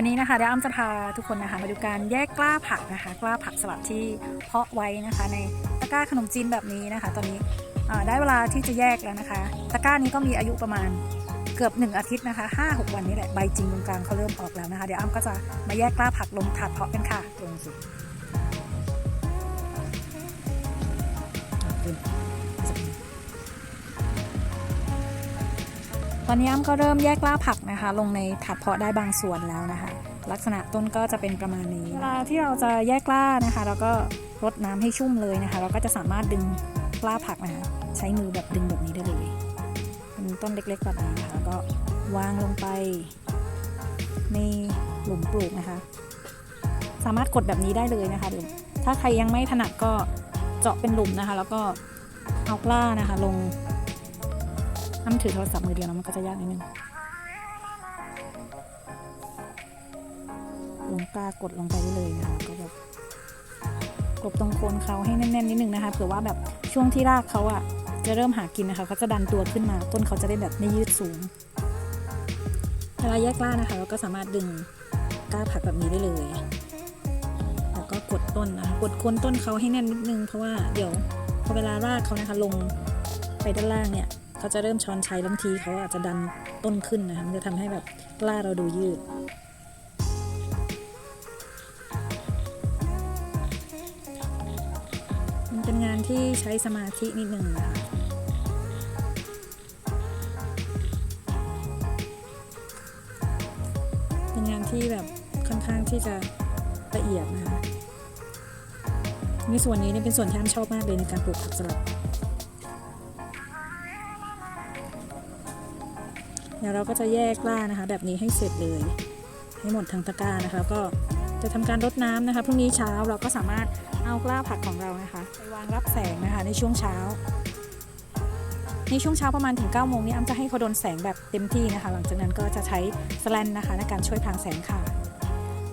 วันนี้นะคะเดี๋ยวอ้ำจะพาทุกคนนะคะ มาดูการแยกกล้าผักนะคะ กล้าผักสลับที่เพาะไว้นะคะ ในตะกร้าขนมจีนแบบนี้นะคะ ตอนนี้ได้เวลาที่จะแยกแล้วนะคะ ตะกร้านี้ก็มีอายุประมาณเกือบ 1 อาทิตย์นะคะ 5 6 วันนี้แหละใบจริงตรงกลางเขาเริ่มออกแล้วนะคะ เดี๋ยวอ้ำก็จะมาแยกกล้าผักลงถาดเพาะกันค่ะลงสุด ตอนนี้อ้ำก็เริ่มแยกกล้าผักนะคะ ลงในถาดเพาะได้บางส่วนแล้วนะคะ ลักษณะต้นก็จะเป็นประมาณนี้ เวลาที่เราจะแยกกล้านะคะเราก็รดน้ำให้ชุ่มเลยนะคะ เราก็จะสามารถดึงกล้าผักนะคะใช้มือแบบดึงแบบนี้ได้เลยเป็นต้นเล็กๆแบบนี้นะคะแล้วก็วางลงไปในหลุมปลูกนะคะ สามารถกดแบบนี้ได้เลยนะคะหรือถ้าใครยังไม่ถนัดก็เจาะเป็นหลุมนะคะ แล้วก็เอากล้านะคะลง น้ำถือโทรศัพท์มือเดียวนะมันก็จะยากนิดนึงลงกล้ากดลงไปได้เลยนะคะก็แบบกดตรงโคนเขาให้แน่นๆนิดนึงนะคะเผื่อว่าแบบช่วงที่รากเขาอะจะเริ่มหากินนะคะเขาจะดันตัวขึ้นมา ต้นเขาจะได้แบบไม่ยืดสูงเวลาแยกกล้านะคะ เราก็สามารถดึงกล้าผักแบบนี้ได้เลย แล้วก็กดต้นนะคะกดโคนต้นเขาให้แน่นนิดนึงเพราะว่าเดี๋ยวพอเวลารากเขานะคะลงไปด้านล่างเนี่ย เขาจะเริ่มช้อนใชัยแล้วบางทีเขาอาจจะดันต้นขึ้นนะคะมันจะทำให้แบบกล้าเราดูยืด มันเป็นงานที่ใช้สมาธินิดหนึ่งนะคะเป็นงานที่แบบค่อนข้างที่จะละเอียดนะคะในส่วนนี้เนี่ยเป็นส่วนที่อ้ำชอบมากเลยในการปลูกผักสลัด เดี๋ยวเราก็จะแยกกล้านะคะ แบบนี้ให้เสร็จเลย ให้หมดทั้งตะกร้านะคะ ก็จะทำการรดน้ำนะคะพรุ่งนี้เช้าเราก็สามารถเอากล้าผักของเรานะคะไปวางรับแสงนะคะในช่วงเช้า ในช่วงเช้าประมาณถึง9โมงนี้อ้ำจะให้เขาโดนแสงแบบเต็มที่นะคะ หลังจากนั้นก็จะใช้สแลนนะคะในการช่วยพรางแสงค่ะ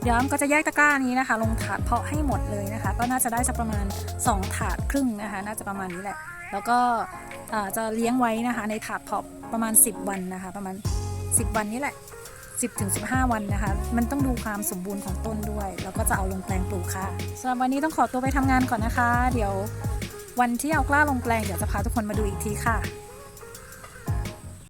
เดี๋ยวอ้ำก็จะแยกตะกร้านี้นะคะ ลงถาดเพาะให้หมดเลยนะคะ ก็น่าจะได้สักประมาณ 2 ถาดครึ่งนะคะ น่าจะประมาณนี้แหละ แล้วก็จะเลี้ยงไว้นะคะในถาดเพาะประมาณ 10 วันนะคะ ประมาณ 10 วันนี้แหละ 10ถึง15 วันนะคะ มันต้องดูความสมบูรณ์ของต้นด้วย แล้วก็จะเอาลงแปลงปลูกค่ะสำหรับวันนี้ต้องขอตัวไปทำงานก่อนนะคะ เดี๋ยววันที่เอากล้าลงแปลงเดี๋ยวจะพาทุกคนมาดูอีกทีค่ะ